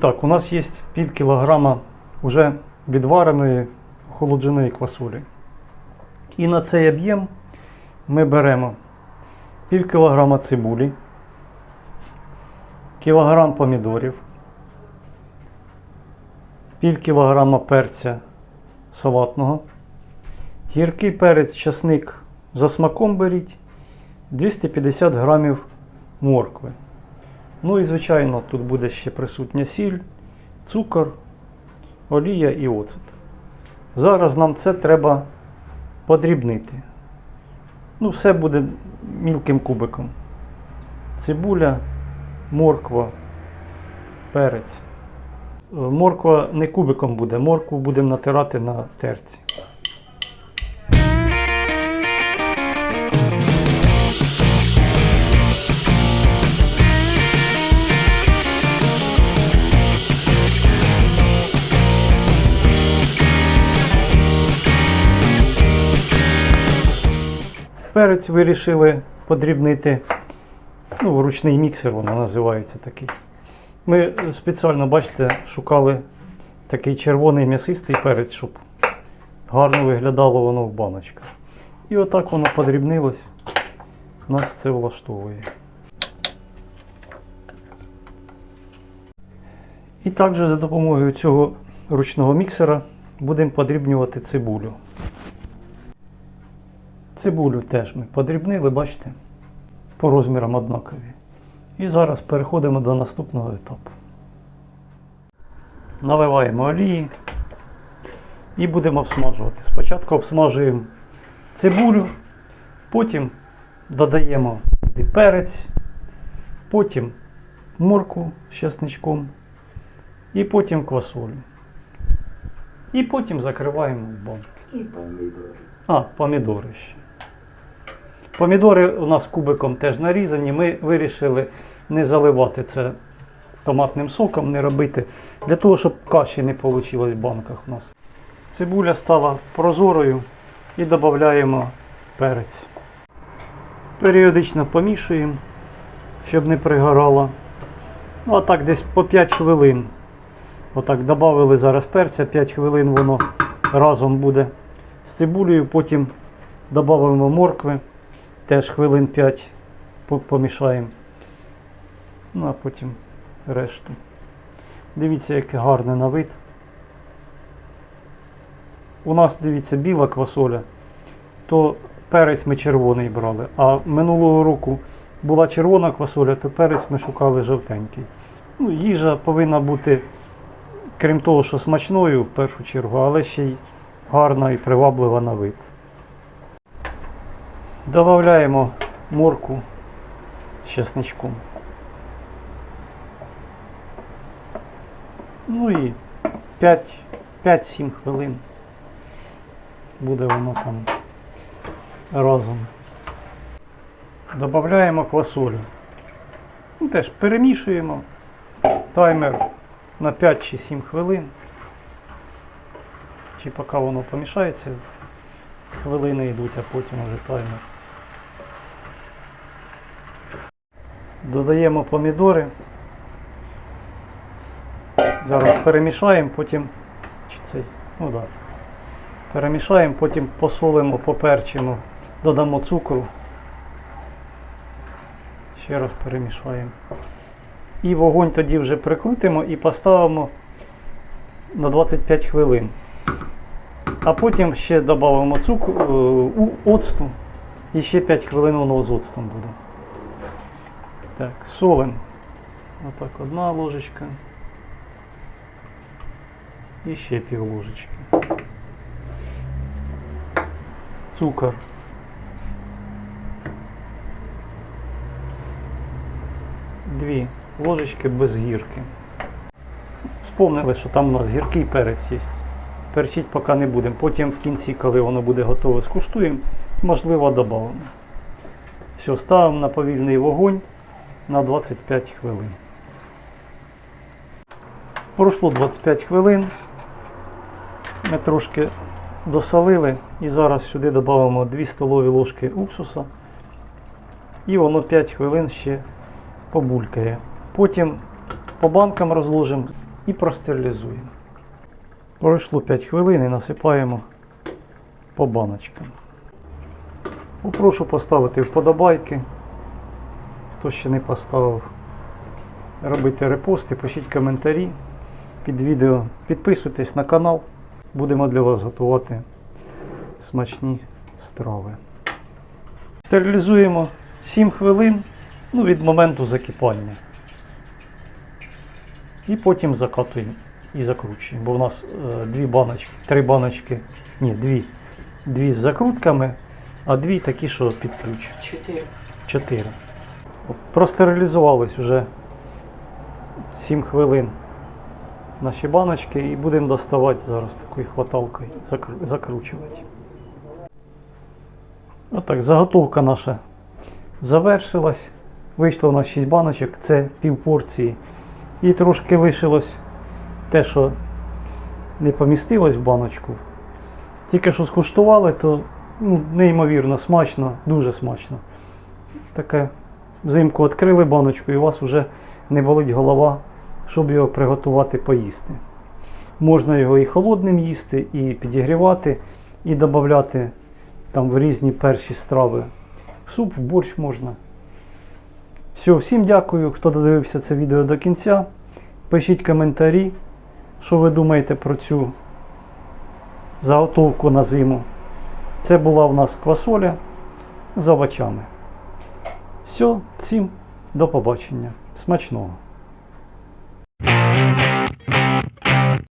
Так, у нас є пів кілограма вже відвареної охолодженої квасолі. І на цей об'єм ми беремо пів кілограма цибулі, кілограм помідорів, пів кілограма перця салатного, гіркий перець, часник за смаком беріть, 250 грамів моркви. Ну і звичайно, тут буде ще присутня сіль, цукор, олія і оцет. Зараз нам це треба подрібнити. Ну, все буде мілким кубиком. Цибуля, морква, перець. Морква не кубиком буде, моркву будемо натирати на терці. Перець вирішили подрібнити. Ну, ручний міксер воно називається такий. Ми спеціально, бачите, шукали такий червоний м'ясистий перець, щоб гарно виглядало воно в баночках. І отак воно подрібнилось. Нас це влаштовує. І також за допомогою цього ручного міксера будемо подрібнювати цибулю. Цибулю теж ми подрібнили, бачите, по розмірам однакові. І зараз переходимо до наступного етапу. Наливаємо олії і будемо обсмажувати. Спочатку обсмажуємо цибулю, потім додаємо перець, потім морку з чесничком і потім квасолю. І потім закриваємо в банку. І помідори. А, помідори ще. Помідори у нас кубиком теж нарізані. Ми вирішили не заливати це томатним соком, не робити, для того, щоб каші не вийшло в банках у нас. Цибуля стала прозорою і додаємо перець. Періодично помішуємо, щоб не пригорало. Ну, а так десь по 5 хвилин. Отак додали зараз перця, 5 хвилин воно разом буде з цибулею, потім додамо моркви, теж хвилин 5 помішаємо. Ну а потім решту. Дивіться, яке гарне на вид. У нас, дивіться, біла квасоля, то перець ми червоний брали. А минулого року була червона квасоля, то перець ми шукали жовтенький. Ну, їжа повинна бути, крім того, що смачною в першу чергу, але ще й гарна і приваблива на вид. Додаємо морку з чесничком. Ну і 5 5-7 хвилин буде воно там разом. Додаємо квасолю. Ну, теж перемішуємо. Таймер на 5 чи 7 хвилин. Чи поки воно помішається, хвилини йдуть, а потім вже таймер. Додаємо помідори. Зараз перемішаємо, потім. Чи цей? Ну так. Перемішаємо, потім посолимо, поперчимо, додамо цукру. Ще раз перемішаємо. І вогонь тоді вже прикрутимо і поставимо на 25 хвилин. А потім ще додамо цукру, е, оцту і ще 5 хвилин воно з оцтом буде. Так, солим. Отак одна ложечка. І ще пів ложечки. Цукор. Дві ложечки без гірки. Вспомнили, що там у нас гіркий перець є. Перчить поки не будемо. Потім в кінці, коли воно буде готове, скуштуємо, можливо, додамо. Все, ставимо на повільний вогонь на 25 хвилин. Пройшло 25 хвилин. Ми трошки досолили і зараз сюди додамо 2 столові ложки уксуса. І воно 5 хвилин ще побулькає. Потім по банкам розложимо і простерилізуємо. Пройшло 5 хвилин і насипаємо по баночкам. Попрошу поставити вподобайки. Хто ще не поставив, робити репости, пишіть коментарі під відео. Підписуйтесь на канал. Будемо для вас готувати смачні страви. Стерилізуємо 7 хвилин ну, від моменту закипання. І потім закатуємо і закручуємо. Бо в нас е, дві баночки, три баночки, ні, дві, дві з закрутками, а дві такі, що під ключ. Чотири. Чотири. Простерилізувались вже 7 хвилин наші баночки і будемо доставати зараз такою хваталкою, закру- закручувати. Отак, заготовка наша завершилась. Вийшло у нас 6 баночок, це пів порції. І трошки лишилось те, що не помістилось в баночку. Тільки що скуштували, то ну, неймовірно смачно, дуже смачно. Таке взимку відкрили баночку і у вас вже не болить голова, щоб його приготувати поїсти. Можна його і холодним їсти, і підігрівати, і додати там в різні перші страви. В суп, в борщ можна. Все, всім дякую, хто додивився це відео до кінця. Пишіть коментарі, що ви думаєте про цю заготовку на зиму. Це була в нас квасоля з овочами. Все, всім до побачення. Смачного!